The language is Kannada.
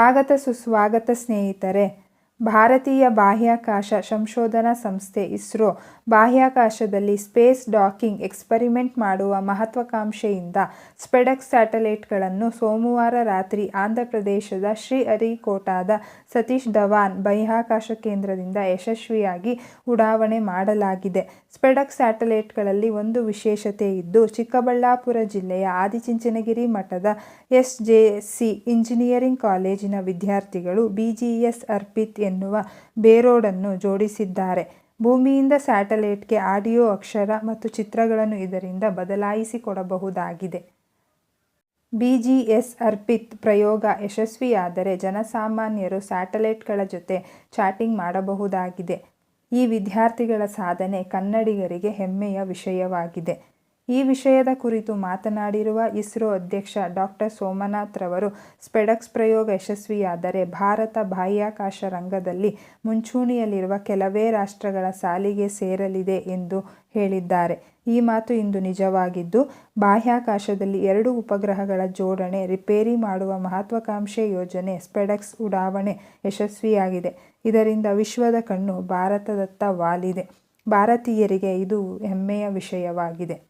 ಸ್ವಾಗತ ಸುಸ್ವಾಗತ ಸ್ನೇಹಿತರೆ. ಭಾರತೀಯ ಬಾಹ್ಯಾಕಾಶ ಸಂಶೋಧನಾ ಸಂಸ್ಥೆ ಇಸ್ರೋ ಬಾಹ್ಯಾಕಾಶದಲ್ಲಿ ಸ್ಪೇಸ್ ಡಾಕಿಂಗ್ ಎಕ್ಸ್ಪರಿಮೆಂಟ್ ಮಾಡುವ ಮಹತ್ವಾಕಾಂಕ್ಷೆಯಿಂದ ಸ್ಪೆಡೆಕ್ಸ್ ಸ್ಯಾಟಲೈಟ್ಗಳನ್ನು ಸೋಮವಾರ ರಾತ್ರಿ ಆಂಧ್ರಪ್ರದೇಶದ ಶ್ರೀಹರಿಕೋಟಾದ ಸತೀಶ್ ಧವಾನ್ ಬಾಹ್ಯಾಕಾಶ ಕೇಂದ್ರದಿಂದ ಯಶಸ್ವಿಯಾಗಿ ಉಡಾವಣೆ ಮಾಡಲಾಗಿದೆ. ಸ್ಪೆಡೆಕ್ಸ್ ಸ್ಯಾಟಲೈಟ್ಗಳಲ್ಲಿ ಒಂದು ವಿಶೇಷತೆ ಇದ್ದು, ಚಿಕ್ಕಬಳ್ಳಾಪುರ ಜಿಲ್ಲೆಯ ಆದಿಚುಂಚನಗಿರಿ ಮಠದ ಎಸ್ ಇಂಜಿನಿಯರಿಂಗ್ ಕಾಲೇಜಿನ ವಿದ್ಯಾರ್ಥಿಗಳು ಬಿಜಿಎಸ್ ಅರ್ಪಿತ್ ಎನ್ನುವ ಬೇರೋಡನ್ನು ಜೋಡಿಸಿದ್ದಾರೆ. ಭೂಮಿಯಿಂದ ಸ್ಯಾಟಲೈಟ್ಗೆ ಆಡಿಯೋ ಅಕ್ಷರ ಮತ್ತು ಚಿತ್ರಗಳನ್ನು ಇದರಿಂದ ಬದಲಾಯಿಸಿಕೊಡಬಹುದಾಗಿದೆ. ಬಿಜಿಎಸ್ ಅರ್ಪಿತ್ ಪ್ರಯೋಗ ಯಶಸ್ವಿಯಾದರೆ ಜನಸಾಮಾನ್ಯರು ಸ್ಯಾಟಲೈಟ್ಗಳ ಜೊತೆ ಚಾಟಿಂಗ್ ಮಾಡಬಹುದಾಗಿದೆ. ಈ ವಿದ್ಯಾರ್ಥಿಗಳ ಸಾಧನೆ ಕನ್ನಡಿಗರಿಗೆ ಹೆಮ್ಮೆಯ ವಿಷಯವಾಗಿದೆ. ಈ ವಿಷಯದ ಕುರಿತು ಮಾತನಾಡಿರುವ ಇಸ್ರೋ ಅಧ್ಯಕ್ಷ ಡಾಕ್ಟರ್ ಸೋಮನಾಥ್ ರವರು, ಸ್ಪೆಡಕ್ಸ್ ಪ್ರಯೋಗ ಯಶಸ್ವಿಯಾದರೆ ಭಾರತ ಬಾಹ್ಯಾಕಾಶ ರಂಗದಲ್ಲಿ ಮುಂಚೂಣಿಯಲ್ಲಿರುವ ಕೆಲವೇ ರಾಷ್ಟ್ರಗಳ ಸಾಲಿಗೆ ಸೇರಲಿದೆ ಎಂದು ಹೇಳಿದ್ದಾರೆ. ಈ ಮಾತು ಇಂದು ನಿಜವಾಗಿದ್ದು, ಬಾಹ್ಯಾಕಾಶದಲ್ಲಿ ಎರಡು ಉಪಗ್ರಹಗಳ ಜೋಡಣೆ, ರಿಪೇರಿ ಮಾಡುವ ಮಹತ್ವಾಕಾಂಕ್ಷೆ ಯೋಜನೆ ಸ್ಪೆಡಕ್ಸ್ ಉಡಾವಣೆ ಯಶಸ್ವಿಯಾಗಿದೆ. ಇದರಿಂದ ವಿಶ್ವದ ಕಣ್ಣು ಭಾರತದತ್ತ ವಾಲಿದೆ. ಭಾರತೀಯರಿಗೆ ಇದು ಹೆಮ್ಮೆಯ ವಿಷಯವಾಗಿದೆ.